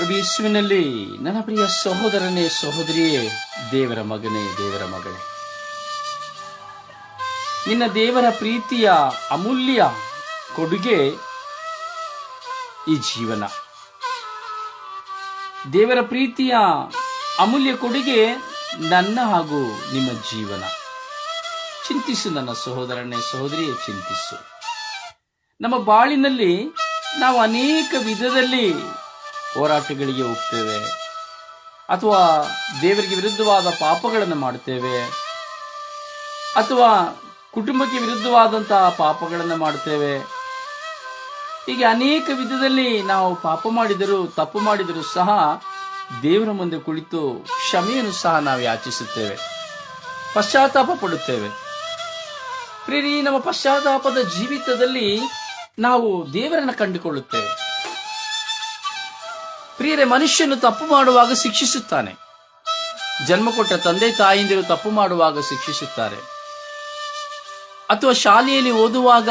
ಪ್ರಭು ಯೇಸುವಿನಲ್ಲಿ ನನ್ನ ಪ್ರಿಯ ಸಹೋದರನೇ ಸಹೋದರಿಯೇ, ದೇವರ ಮಗನೇ, ದೇವರ ಮಗಳೇ. ನಿನ್ನ ದೇವರ ಪ್ರೀತಿಯ ಅಮೂಲ್ಯ ಕೊಡುಗೆ ಈ ಜೀವನ. ದೇವರ ಪ್ರೀತಿಯ ಅಮೂಲ್ಯ ಕೊಡುಗೆ ನನ್ನ ಹಾಗೂ ನಿಮ್ಮ ಜೀವನ. ಚಿಂತಿಸು ನನ್ನ ಸಹೋದರನೇ ಸಹೋದರಿಯೇ, ಚಿಂತಿಸು. ನಮ್ಮ ಬಾಳಿನಲ್ಲಿ ನಾವು ಅನೇಕ ವಿಧದಲ್ಲಿ ಹೋರಾಟಗಳಿಗೆ ಹೋಗ್ತೇವೆ. ಅಥವಾ ದೇವರಿಗೆ ವಿರುದ್ಧವಾದ ಪಾಪಗಳನ್ನು ಮಾಡ್ತೇವೆ ಅಥವಾ ಕುಟುಂಬಕ್ಕೆ ವಿರುದ್ಧವಾದಂತಹ ಪಾಪಗಳನ್ನು ಮಾಡ್ತೇವೆ ಹೀಗೆ ಅನೇಕ ವಿಧದಲ್ಲಿ ನಾವು ಪಾಪ ಮಾಡಿದರೂ, ತಪ್ಪು ಮಾಡಿದರೂ ಸಹ ದೇವರ ಮುಂದೆ ಕುಳಿತು ಕ್ಷಮೆಯನ್ನು ಸಹ ನಾವು ಯಾಚಿಸುತ್ತೇವೆ. ಪಶ್ಚಾತ್ತಾಪ ಪಡುತ್ತೇವೆ. ಪ್ರೇರಿ ನಮ್ಮ ಪಶ್ಚಾತ್ತಾಪದ ಜೀವಿತದಲ್ಲಿ ನಾವು ದೇವರನ್ನು ಕಂಡುಕೊಳ್ಳುತ್ತೇವೆ. ಪ್ರಿಯರೇ, ಮನುಷ್ಯನು ತಪ್ಪು ಮಾಡುವಾಗ ಶಿಕ್ಷಿಸುತ್ತಾನೆ. ಜನ್ಮ ಕೊಟ್ಟ ತಂದೆ ತಾಯಿಂದಿರು ತಪ್ಪು ಮಾಡುವಾಗ ಶಿಕ್ಷಿಸುತ್ತಾರೆ. ಅಥವಾ ಶಾಲೆಯಲ್ಲಿ ಓದುವಾಗ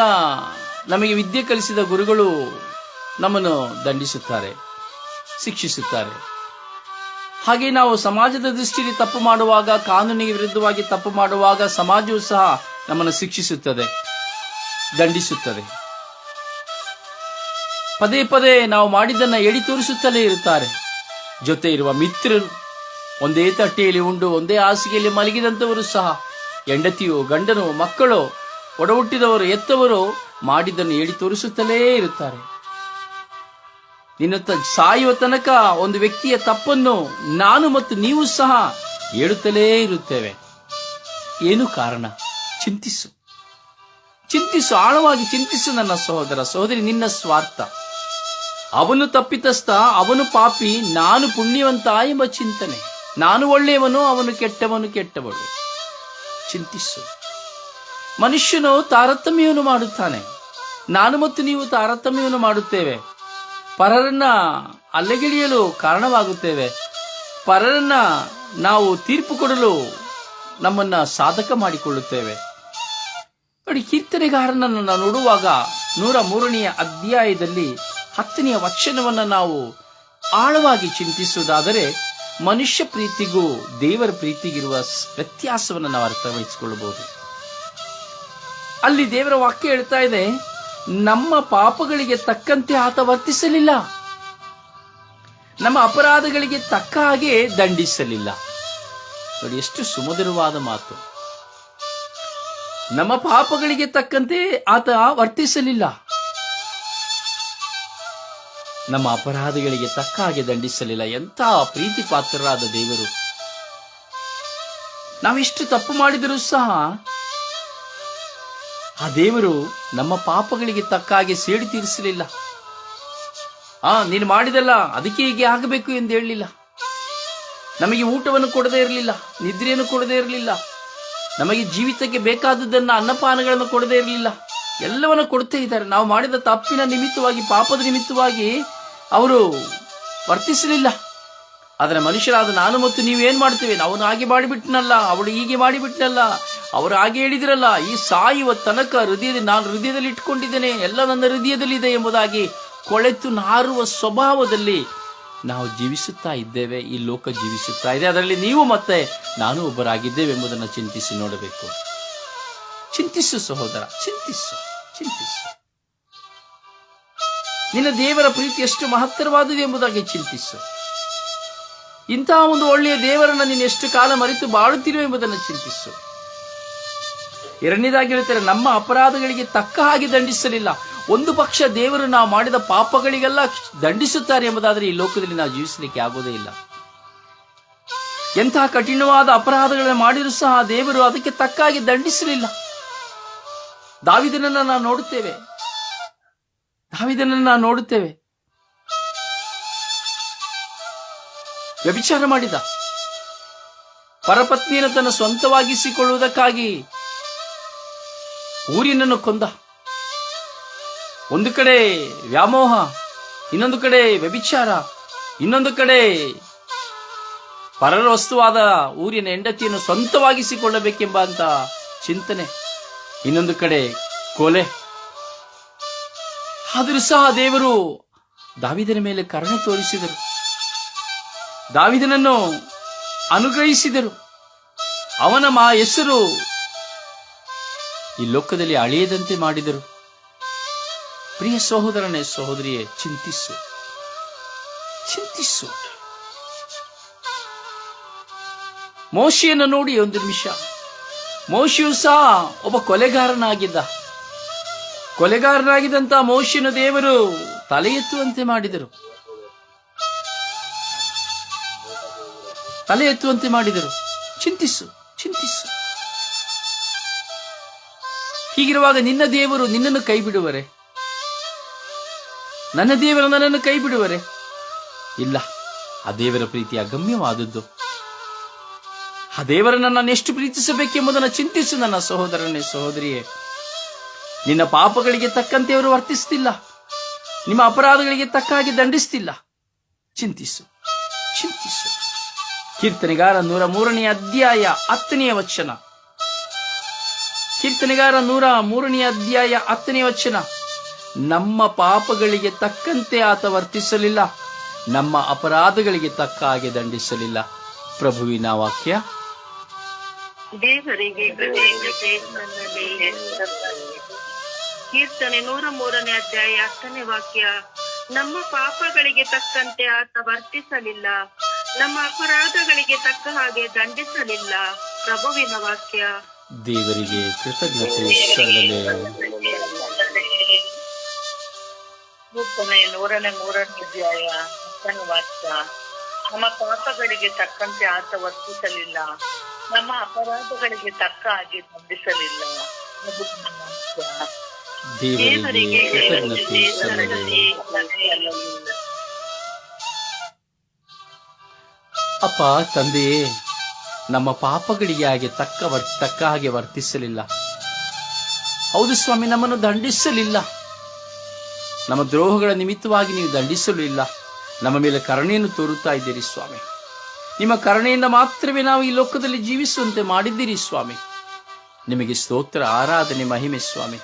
ನಮಗೆ ವಿದ್ಯೆ ಕಲಿಸಿದ ಗುರುಗಳು ನಮ್ಮನ್ನು ದಂಡಿಸುತ್ತಾರೆ, ಶಿಕ್ಷಿಸುತ್ತಾರೆ. ಹಾಗೆ ನಾವು ಸಮಾಜದ ದೃಷ್ಟಿಯಲ್ಲಿ ತಪ್ಪು ಮಾಡುವಾಗ, ಕಾನೂನಿಗೆ ವಿರುದ್ಧವಾಗಿ ತಪ್ಪು ಮಾಡುವಾಗ ಸಮಾಜವು ಸಹ ನಮ್ಮನ್ನು ಶಿಕ್ಷಿಸುತ್ತದೆ, ದಂಡಿಸುತ್ತದೆ. ಪದೇ ಪದೇ ನಾವು ಮಾಡಿದ್ದನ್ನು ಎಡಿ ತೋರಿಸುತ್ತಲೇ ಇರುತ್ತಾರೆ. ಜೊತೆ ಇರುವ ಮಿತ್ರರು ಒಂದೇ ತಟ್ಟೆಯಲ್ಲಿ ಉಂಡು, ಒಂದೇ ಹಾಸಿಗೆಯಲ್ಲಿ ಮಲಗಿದಂಥವರು ಸಹ, ಹೆಂಡತಿಯೋ, ಗಂಡನು, ಮಕ್ಕಳು, ಒಡಹುಟ್ಟಿದವರು ಎತ್ತವರು ಮಾಡಿದ್ದನ್ನು ಎಡಿ ತೋರಿಸುತ್ತಲೇ ಇರುತ್ತಾರೆ. ನಿನ್ನ ಸಾಯುವ ತನಕ ಒಂದು ವ್ಯಕ್ತಿಯ ತಪ್ಪನ್ನು ನಾನು ಮತ್ತು ನೀವು ಸಹ ಹೇಳುತ್ತಲೇ ಇರುತ್ತೇವೆ. ಏನು ಕಾರಣ? ಚಿಂತಿಸು. ಚಿಂತಿಸು, ಆಳವಾಗಿ ಚಿಂತಿಸು ನನ್ನ ಸಹೋದರ ಸಹೋದರಿ, ನಿನ್ನ ಸ್ವಾರ್ಥ. ಅವನು ತಪ್ಪಿತಸ್ಥ, ಅವನು ಪಾಪಿ, ನಾನು ಪುಣ್ಯವಂತ ಎಂಬ ಚಿಂತನೆ. ನಾನು ಒಳ್ಳೆಯವನು, ಅವನು ಕೆಟ್ಟವನು ಕೆಟ್ಟವಳು. ಚಿಂತಿಸು. ಮನುಷ್ಯನು ತಾರತಮ್ಯವನ್ನು ಮಾಡುತ್ತಾನೆ. ನಾನು ಮತ್ತು ನೀವು ತಾರತಮ್ಯವನ್ನು ಮಾಡುತ್ತೇವೆ. ಪರರನ್ನ ಅಲ್ಲಗೆಳೆಯಲು ಕಾರಣವಾಗುತ್ತೇವೆ. ಪರರನ್ನ ನಾವು ತೀರ್ಪು ಕೊಡಲು ನಮ್ಮನ್ನ ಸಾಧಕ ಮಾಡಿಕೊಳ್ಳುತ್ತೇವೆ. ನೋಡಿ, ಕೀರ್ತನೆಗಾರನನ್ನು ನೋಡುವಾಗ ನೂರ ಮೂರನೆಯ ಅಧ್ಯಾಯದಲ್ಲಿ ಹತ್ತನೆಯ ವಚನವನ್ನು ನಾವು ಆಳವಾಗಿ ಚಿಂತಿಸುವುದಾದರೆ ಮನುಷ್ಯ ಪ್ರೀತಿಗೂ ದೇವರ ಪ್ರೀತಿಗಿರುವ ವ್ಯತ್ಯಾಸವನ್ನು ನಾವು ಅರ್ಥವಹಿಸಿಕೊಳ್ಳಬಹುದು. ಅಲ್ಲಿ ದೇವರ ವಾಕ್ಯ ಹೇಳ್ತಾ ಇದೆ, ನಮ್ಮ ಪಾಪಗಳಿಗೆ ತಕ್ಕಂತೆ ಆತ ವರ್ತಿಸಲಿಲ್ಲ. ನಮ್ಮ ಅಪರಾಧಗಳಿಗೆ ತಕ್ಕ ಹಾಗೆ ದಂಡಿಸಲಿಲ್ಲ. ನೋಡಿ, ಎಷ್ಟು ಸುಮಧುರವಾದ ಮಾತು. ನಮ್ಮ ಪಾಪಗಳಿಗೆ ತಕ್ಕಂತೆ ಆತ ವರ್ತಿಸಲಿಲ್ಲ. ನಮ್ಮ ಅಪರಾಧಗಳಿಗೆ ತಕ್ಕ ಹಾಗೆ ದಂಡಿಸಲಿಲ್ಲ. ಎಂಥ ಪ್ರೀತಿ ಪಾತ್ರರಾದ ದೇವರು. ನಾವೆಷ್ಟು ತಪ್ಪು ಮಾಡಿದರೂ ಸಹ ಆ ದೇವರು ನಮ್ಮ ಪಾಪಗಳಿಗೆ ತಕ್ಕ ಹಾಗೆ ಸೇಡಿ ತೀರಿಸಲಿಲ್ಲ. ಆ, ನೀನು ಮಾಡಿದಲ್ಲ ಅದಕ್ಕೆ ಹೀಗೆ ಆಗಬೇಕು ಎಂದು ಹೇಳಲಿಲ್ಲ. ನಮಗೆ ಊಟವನ್ನು ಕೊಡದೇ ಇರಲಿಲ್ಲ, ನಿದ್ರೆಯನ್ನು ಕೊಡದೇ ಇರಲಿಲ್ಲ. ನಮಗೆ ಜೀವಿತಕ್ಕೆ ಬೇಕಾದದ್ದನ್ನು ಅನ್ನಪಾನಗಳನ್ನು ಕೊಡದೇ ಇರಲಿಲ್ಲ. ಎಲ್ಲವನ್ನು ಕೊಡ್ತಾ ಇದ್ದಾರೆ. ನಾವು ಮಾಡಿದ ತಪ್ಪಿನ ನಿಮಿತ್ತವಾಗಿ, ಪಾಪದ ನಿಮಿತ್ತವಾಗಿ ಅವರು ವರ್ತಿಸಲಿಲ್ಲ. ಆದರೆ ಮನುಷ್ಯರಾದ ನಾನು ಮತ್ತು ನೀವೇನು ಮಾಡ್ತೀವಿ ಅವನು ಹಾಗೆ ಮಾಡಿಬಿಟ್ನಲ್ಲ ಅವಳು ಹೀಗೆ ಮಾಡಿಬಿಟ್ನಲ್ಲ ಅವರು ಹಾಗೆ ಹೇಳಿದಿರಲ್ಲ, ಈ ಸಾಯುವ ತನಕ ಹೃದಯದಲ್ಲಿ ನಾನು ಹೃದಯದಲ್ಲಿ ಇಟ್ಕೊಂಡಿದ್ದೇನೆ ಎಲ್ಲ ನನ್ನ ಹೃದಯದಲ್ಲಿದೆ ಎಂಬುದಾಗಿ ಕೊಳೆತು ನಾರುವ ಸ್ವಭಾವದಲ್ಲಿ ನಾವು ಜೀವಿಸುತ್ತಾ ಇದ್ದೇವೆ, ಈ ಲೋಕ ಜೀವಿಸುತ್ತಾ ಇದೆ. ಅದರಲ್ಲಿ ನೀವು ಮತ್ತೆ ನಾನು ಒಬ್ಬರಾಗಿದ್ದೇವೆ ಎಂಬುದನ್ನು ಚಿಂತಿಸಿ ನೋಡಬೇಕು. ಚಿಂತಿಸು ಸಹೋದರ, ಚಿಂತಿಸು ಚಿಂತಿಸು. ನಿನ್ನ ದೇವರ ಪ್ರೀತಿ ಎಷ್ಟು ಮಹತ್ತರವಾದುದು ಎಂಬುದಾಗಿ ಚಿಂತಿಸು. ಇಂತಹ ಒಂದು ಒಳ್ಳೆಯ ದೇವರನ್ನು ನೀನು ಎಷ್ಟು ಕಾಲ ಮರೆತು ಬಾಳುತ್ತಿರುವ ಎಂಬುದನ್ನು ಚಿಂತಿಸು. ಎರಡನೇದಾಗಿ ಹೇಳ್ತಾರೆ, ನಮ್ಮ ಅಪರಾಧಗಳಿಗೆ ತಕ್ಕ ಹಾಗೆ ದಂಡಿಸಲಿಲ್ಲ. ಒಂದು ಪಕ್ಷ ದೇವರು ನಾವು ಮಾಡಿದ ಪಾಪಗಳಿಗೆಲ್ಲ ದಂಡಿಸುತ್ತಾರೆ ಎಂಬುದಾದರೆ ಈ ಲೋಕದಲ್ಲಿ ನಾವು ಜೀವಿಸಲಿಕ್ಕೆ ಆಗೋದೇ ಇಲ್ಲ. ಎಂತಹ ಕಠಿಣವಾದ ಅಪರಾಧಗಳನ್ನು ಮಾಡಿದರೂ ಸಹ ದೇವರು ಅದಕ್ಕೆ ತಕ್ಕ ಹಾಗೆ ದಂಡಿಸಲಿಲ್ಲ. ದಾವಿದನನ್ನು ನಾವು ನೋಡುತ್ತೇವೆ. ದಾವಿದನನ್ನ ನಾವು ನೋಡುತ್ತೇವೆ. ವ್ಯಭಿಚಾರ ಮಾಡಿದ. ಪರಪತ್ನಿಯನ್ನು ತನ್ನ ಸ್ವಂತವಾಗಿಸಿಕೊಳ್ಳುವುದಕ್ಕಾಗಿ ಊರಿನನ್ನು ಕೊಂದ. ಒಂದು ಕಡೆ ವ್ಯಾಮೋಹ, ಇನ್ನೊಂದು ಕಡೆ ವ್ಯಭಿಚಾರ, ಇನ್ನೊಂದು ಕಡೆ ಪರರ ವಸ್ತುವಾದ ಊರಿನ ಹೆಂಡತಿಯನ್ನು ಸ್ವಂತವಾಗಿಸಿಕೊಳ್ಳಬೇಕೆಂಬ ಅಂತ ಚಿಂತನೆ, ಇನ್ನೊಂದು ಕಡೆ ಕೊಲೆ. ಆದರೂ ಸಹ ದೇವರು ದಾವಿದನ ಮೇಲೆ ಕರುಣೆ ತೋರಿಸಿದರು. ದಾವಿದನನ್ನು ಅನುಗ್ರಹಿಸಿದರು. ಅವನ ಮಾ ಹೆಸರು ಈ ಲೋಕದಲ್ಲಿ ಅಳೆಯದಂತೆ ಮಾಡಿದರು. ಪ್ರಿಯ ಸಹೋದರನೇ, ಸಹೋದರಿಯೇ, ಚಿಂತಿಸು. ಚಿಂತಿಸು. ಮೋಶಿಯನ್ನು ನೋಡಿ ಒಂದು ನಿಮಿಷ. ಮೋಶಿಯು ಸಹ ಒಬ್ಬ ಕೊಲೆಗಾರನಾಗಿದ್ದ. ಕೊಲೆಗಾರನಾಗಿದ್ದಂತ ಮೌಷ್ಯನ ದೇವರು ತಲೆ ಎತ್ತುವಂತೆ ಮಾಡಿದರು. ತಲೆ ಎತ್ತುವಂತೆ ಮಾಡಿದರು. ಚಿಂತಿಸು ಚಿಂತಿಸು. ಹೀಗಿರುವಾಗ ನಿನ್ನ ದೇವರು ನಿನ್ನನ್ನು ಕೈ ಬಿಡುವರೆ ನನ್ನ ದೇವರು ನನ್ನನ್ನು ಕೈ ಬಿಡುವರೆ ಇಲ್ಲ, ಆ ದೇವರ ಪ್ರೀತಿ ಅಗಮ್ಯವಾದದ್ದು. ಆ ದೇವರು ನನ್ನನ್ನು ಎಷ್ಟು ಪ್ರೀತಿಸಬೇಕೆಂಬುದನ್ನು ಚಿಂತಿಸು ನನ್ನ ಸಹೋದರನೇ, ಸಹೋದರಿಯೇ. ನಿನ್ನ ಪಾಪಗಳಿಗೆ ತಕ್ಕಂತೆ ಅವರು ವರ್ತಿಸ್ತಿಲ್ಲ. ನಿಮ್ಮ ಅಪರಾಧಗಳಿಗೆ ತಕ್ಕ ಹಾಗೆ ದಂಡಿಸ್ತಿಲ್ಲ. ಚಿಂತಿಸು ಚಿಂತಿಸು. ಕೀರ್ತನೆಗಾರ ನೂರ ಮೂರನೆಯ ಅಧ್ಯಾಯ ಹತ್ತನೆಯ ವಚನ. ಕೀರ್ತನೆಗಾರ ನೂರ ಮೂರನೆಯ ಅಧ್ಯಾಯ ಹತ್ತನೆಯ ವಚನ. ನಮ್ಮ ಪಾಪಗಳಿಗೆ ತಕ್ಕಂತೆ ಆತ ವರ್ತಿಸಲಿಲ್ಲ. ನಮ್ಮ ಅಪರಾಧಗಳಿಗೆ ತಕ್ಕ ಹಾಗೆ ದಂಡಿಸಲಿಲ್ಲ. ಪ್ರಭುವಿನ ವಾಕ್ಯ. ದೇವರಿಗೆ. ಕೀರ್ತನೆ ನೂರ ಮೂರನೇ ಅಧ್ಯಾಯ ಹತ್ತನೇ ವಾಕ್ಯ ನಮ್ಮ ಪಾಪಗಳಿಗೆ ತಕ್ಕಂತೆ ಆತ ವರ್ತಿಸಲಿಲ್ಲ ನಮ್ಮ ಅಪರಾಧಗಳಿಗೆ ತಕ್ಕ ಹಾಗೆ ದಂಡಿಸಲಿಲ್ಲ. ಪ್ರಭುವಿನ ವಾಕ್ಯ. ದೇವರಿಗೆ ಕೃತಜ್ಞತೆ ಸಲ್ಲಲೇ ನೂರನೇ ಮೂರನೇ ಅಧ್ಯಾಯ ಹತ್ತನೇ ವಾಕ್ಯ ನಮ್ಮ ಪಾಪಗಳಿಗೆ ತಕ್ಕಂತೆ ಆತ ವರ್ತಿಸಲಿಲ್ಲ ನಮ್ಮ ಅಪರಾಧಗಳಿಗೆ ತಕ್ಕ ಹಾಗೆ ದಂಡಿಸಲಿಲ್ಲ. ಪ್ರಭುವಿನ ವಾಕ್ಯ. ದೇವರಿಗೆ ಕೃತಜ್ಞತೆ ಸಲ್ಲಲೇ ಅಪ್ಪ ತಂದೆಯೇ ನಮ್ಮ ಪಾಪಗಳಿಗೆ ಹಾಗೆ ತಕ್ಕ ವರ್ ತಕ್ಕ ಹಾಗೆ ವರ್ತಿಸಲಿಲ್ಲ. ಹೌದು ಸ್ವಾಮಿ ನಮ್ಮನ್ನು ದಂಡಿಸಲಿಲ್ಲ. ನಮ್ಮ ದ್ರೋಹಗಳ ನಿಮಿತ್ತವಾಗಿ ನೀವು ದಂಡಿಸಲಿಲ್ಲ. ನಮ್ಮ ಮೇಲೆ ಕರುಣೆಯನ್ನು ತೋರುತ್ತಾ ಇದ್ದೀರಿ ಸ್ವಾಮಿ. ನಿಮ್ಮ ಕರುಣೆಯಿಂದ ಮಾತ್ರವೇ ನಾವು ಈ ಲೋಕದಲ್ಲಿ ಜೀವಿಸುವಂತೆ ಮಾಡಿದ್ದೀರಿ ಸ್ವಾಮಿ. ನಿಮಗೆ ಸ್ತೋತ್ರ ಆರಾಧನೆ ಮಹಿಮೆ ಸ್ವಾಮಿ.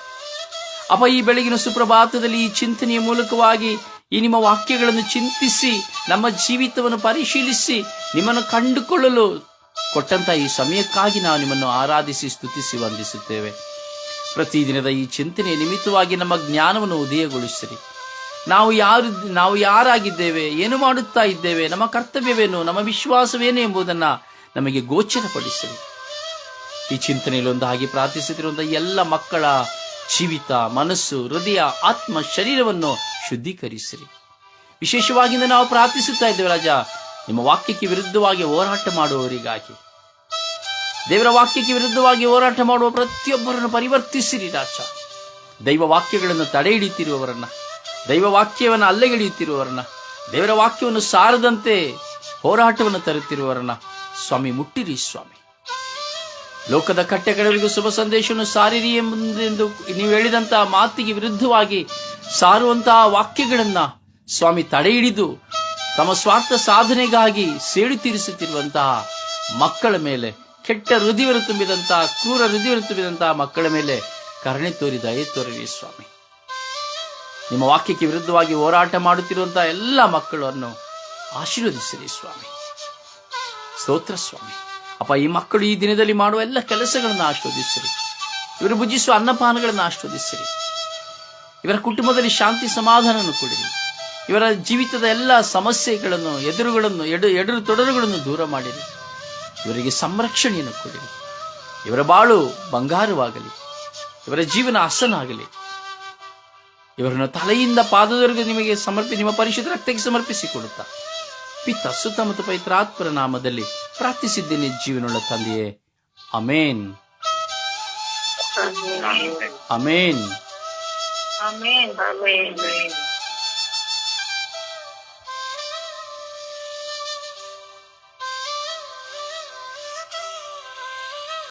ಅಪ್ಪ ಈ ಬೆಳಗಿನ ಸುಪ್ರಭಾತದಲ್ಲಿ ಈ ಚಿಂತನೆಯ ಮೂಲಕವಾಗಿ ಈ ನಿಮ್ಮ ವಾಕ್ಯಗಳನ್ನು ಚಿಂತಿಸಿ, ನಮ್ಮ ಜೀವಿತವನ್ನು ಪರಿಶೀಲಿಸಿ, ನಿಮ್ಮನ್ನು ಕಂಡುಕೊಳ್ಳಲು ಕೊಟ್ಟಂತ ಈ ಸಮಯಕ್ಕಾಗಿ ನಾವು ನಿಮ್ಮನ್ನು ಆರಾಧಿಸಿ, ಸ್ತುತಿಸಿ, ವಂದಿಸುತ್ತೇವೆ. ಪ್ರತಿದಿನದ ಈ ಚಿಂತನೆಯ ನಿಮಿತ್ತವಾಗಿ ನಮ್ಮ ಜ್ಞಾನವನ್ನು ಉದಯಗೊಳಿಸಿರಿ. ನಾವು ಯಾರು, ನಾವು ಯಾರಾಗಿದ್ದೇವೆ, ಏನು ಮಾಡುತ್ತಾ ಇದ್ದೇವೆ, ನಮ್ಮ ಕರ್ತವ್ಯವೇನು, ನಮ್ಮ ವಿಶ್ವಾಸವೇನು ಎಂಬುದನ್ನು ನಮಗೆ ಗೋಚರಪಡಿಸಿರಿ. ಈ ಚಿಂತನೆಯಲ್ಲಿ ಹಾಗೆ ಪ್ರಾರ್ಥಿಸುತ್ತಿರುವಂಥ ಎಲ್ಲ ಮಕ್ಕಳ ಜೀವಿತ ಮನಸ್ಸು, ಹೃದಯ, ಆತ್ಮ ಶರೀರವನ್ನು ಶುದ್ಧೀಕರಿಸಿರಿ. ವಿಶೇಷವಾಗಿ ನಾವು ಪ್ರಾರ್ಥಿಸುತ್ತಾ ಇದ್ದೇವೆ ರಾಜ, ನಿಮ್ಮ ವಾಕ್ಯಕ್ಕೆ ವಿರುದ್ಧವಾಗಿ ಹೋರಾಟ ಮಾಡುವವರಿಗಾಗಿ. ದೇವರ ವಾಕ್ಯಕ್ಕೆ ವಿರುದ್ಧವಾಗಿ ಹೋರಾಟ ಮಾಡುವ ಪ್ರತಿಯೊಬ್ಬರನ್ನು ಪರಿವರ್ತಿಸಿರಿ ರಾಜ. ದೈವ ವಾಕ್ಯಗಳನ್ನು ತಡೆ ಹಿಡಿಯುತ್ತಿರುವವರನ್ನ ದೈವ ವಾಕ್ಯವನ್ನು ಅಲ್ಲೆಗೆಳೆಯುತ್ತಿರುವವರನ್ನ, ದೇವರ ವಾಕ್ಯವನ್ನು ಸಾರದಂತೆ ಹೋರಾಟವನ್ನು ತರುತ್ತಿರುವವರನ್ನ. ಸ್ವಾಮಿ, ಮುಟ್ಟಿರಿ ಸ್ವಾಮಿ. ಲೋಕದ ಕಟ್ಟೆಗಳಿಗೂ ಶುಭ ಸಂದೇಶವನ್ನು ಸಾರಿರಿ ಎಂಬುದೆಂದು ನೀವು ಹೇಳಿದಂತಹ ಮಾತಿಗೆ ವಿರುದ್ಧವಾಗಿ ಸಾರುವಂತಹ ವಾಕ್ಯಗಳನ್ನ ಸ್ವಾಮಿ ತಡೆ ಹಿಡಿದು ತಮ್ಮ ಸ್ವಾರ್ಥ ಸಾಧನೆಗಾಗಿ ಸೇಡು ತೀರಿಸುತ್ತಿರುವಂತಹ ಮಕ್ಕಳ ಮೇಲೆ, ಕೆಟ್ಟ ಹೃದಯವನ್ನು ತುಂಬಿದಂತಹ ಕ್ರೂರ ಹೃದಯವನ್ನು ತುಂಬಿದಂತಹ ಮಕ್ಕಳ ಮೇಲೆ ಕರುಣೆ ತೋರಿದ ಏ ಸ್ವಾಮಿ. ನಿಮ್ಮ ವಾಕ್ಯಕ್ಕೆ ವಿರುದ್ಧವಾಗಿ ಹೋರಾಟ ಮಾಡುತ್ತಿರುವಂತಹ ಎಲ್ಲ ಮಕ್ಕಳನ್ನು ಆಶೀರ್ವದಿಸಿರಿ ಸ್ವಾಮಿ. ಸ್ತೋತ್ರ ಸ್ವಾಮಿ. ಅಪ್ಪ, ಈ ಮಕ್ಕಳು ಈ ದಿನದಲ್ಲಿ ಮಾಡುವ ಎಲ್ಲ ಕೆಲಸಗಳನ್ನು ಆಸ್ವಾದಿಸಿರಿ ಇವರು ಭುಜಿಸುವ ಅನ್ನಪಾನಗಳನ್ನು ಆಸ್ವಾದಿಸಿರಿ ಇವರ ಕುಟುಂಬದಲ್ಲಿ ಶಾಂತಿ ಸಮಾಧಾನವನ್ನು ಕೊಡಿರಿ. ಇವರ ಜೀವಿತದ ಎಲ್ಲ ಸಮಸ್ಯೆಗಳನ್ನು, ಎದುರುಗಳನ್ನು, ಎಡು, ಎದುರು ತೊಡರುಗಳನ್ನು ದೂರ ಮಾಡಿರಿ. ಇವರಿಗೆ ಸಂರಕ್ಷಣೆಯನ್ನು ಕೊಡಿರಿ. ಇವರ ಬಾಳು ಬಂಗಾರವಾಗಲಿ. ಇವರ ಜೀವನ ಹಸನಾಗಲಿ. ಇವರನ್ನು ತಲೆಯಿಂದ ಪಾದದವರೆಗೂ ನಿಮಗೆ ಸಮರ್ಪಿ, ನಿಮ್ಮ ಪರಿಶುದ್ಧ ರಕ್ತಕ್ಕೆ ಸಮರ್ಪಿಸಿ ಕೊಡುತ್ತಾ. ಪಿತ್ತ ಸುತ್ತ ಮತ್ತು ಪವಿತ್ರಾತ್ಮರ ನಾಮದಲ್ಲಿ ಪ್ರಾರ್ಥಿಸಿದ್ದೇನೆ ಜೀವನವುಳ್ಳ ತಂದೆಯೇ ಅಮೇನ್ ಅಮೇನ್ ಆಮೇನ್ ಆಮೇನ್